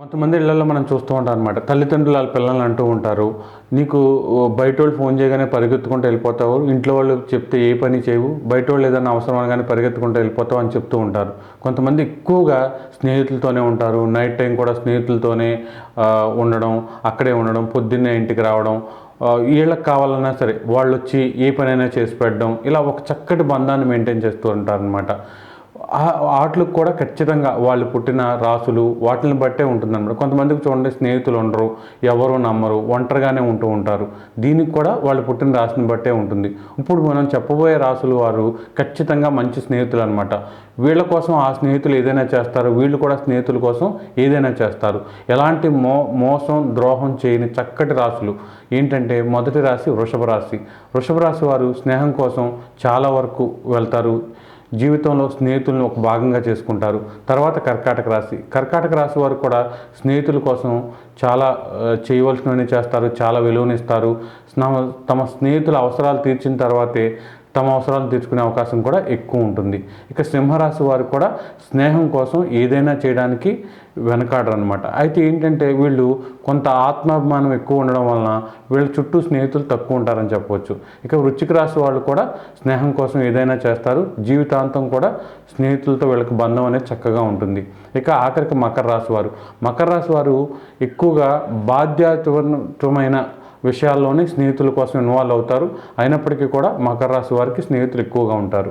కొంతమంది ఇళ్ళలో మనం చూస్తూ ఉంటాం అనమాట తల్లిదండ్రులు వాళ్ళ పిల్లల్ని అంటూ ఉంటారు. నీకు బయట వాళ్ళు ఫోన్ చేయగానే పరిగెత్తుకుంటూ వెళ్ళిపోతావు. ఇంట్లో వాళ్ళు చెప్తే ఏ పని చేయవు. బయట వాళ్ళు ఏదైనా అవసరం అనగానే పరిగెత్తుకుంటూ వెళ్ళిపోతావు అని చెప్తూ ఉంటారు. కొంతమంది ఎక్కువగా స్నేహితులతోనే ఉంటారు. నైట్ టైం కూడా స్నేహితులతోనే ఉండడం అక్కడే ఉండడం పొద్దున్నే ఇంటికి రావడం వీళ్ళకి కావాలన్నా సరే వాళ్ళు వచ్చి ఏ పనైనా చేసి పెట్టడం ఇలా ఒక చక్కటి బంధాన్ని మెయింటైన్ చేస్తూ ఉంటారనమాట వాటికి కూడా ఖచ్చితంగా వాళ్ళు పుట్టిన రాసులు వాటిని బట్టే ఉంటుందన్నమాట. కొంతమందికి చూడండి స్నేహితులు ఉండరు ఎవరు నమ్మరు ఒంటరిగానే ఉంటూ ఉంటారు. దీనికి కూడా వాళ్ళు పుట్టిన రాశిని బట్టే ఉంటుంది. ఇప్పుడు మనం చెప్పబోయే రాసులు వారు ఖచ్చితంగా మంచి స్నేహితులు అనమాట వీళ్ళ కోసం ఆ స్నేహితులు ఏదైనా చేస్తారు వీళ్ళు కూడా స్నేహితుల కోసం ఏదైనా చేస్తారు. ఎలాంటి మో మోసం ద్రోహం చేయని చక్కటి రాసులు. ఏంటంటే మొదటి రాశి వృషభ రాశి. వృషభ రాశి వారు స్నేహం కోసం చాలా వరకు వెళ్తారు. జీవితంలో స్నేహితులను ఒక భాగంగా చేసుకుంటారు. తర్వాత కర్కాటక రాశి. కర్కాటక రాశి వారు కూడా స్నేహితుల కోసం చాలా చేయవలసినవన్నీ చేస్తారు చాలా విలువనిస్తారు. తమ స్నేహితుల అవసరాలు తీర్చిన తర్వాతే తమ అవసరాలు తీర్చుకునే అవకాశం కూడా ఎక్కువ ఉంటుంది. ఇక సింహరాశి వారు కూడా స్నేహం కోసం ఏదైనా చేయడానికి వెనకాడరు అనమాట అయితే ఏంటంటే వీళ్ళు కొంత ఆత్మాభిమానం ఎక్కువ ఉండడం వలన వీళ్ళ చుట్టూ స్నేహితులు తక్కువ ఉంటారని చెప్పవచ్చు ఇక వృచ్చిక రాశి వాళ్ళు కూడా స్నేహం కోసం ఏదైనా చేస్తారు. జీవితాంతం కూడా స్నేహితులతో వీళ్ళకి బంధం అనేది చక్కగా ఉంటుంది. ఇక ఆఖరికి మకర రాశి వారు. మకర రాశి వారు ఎక్కువగా బాధ్యతమైన విషయాల్లోనే స్నేహితుల కోసం ఇన్వాల్వ్ అవుతారు. అయినప్పటికీ కూడా మకర రాశి వారికి స్నేహితులు ఎక్కువగా ఉంటారు.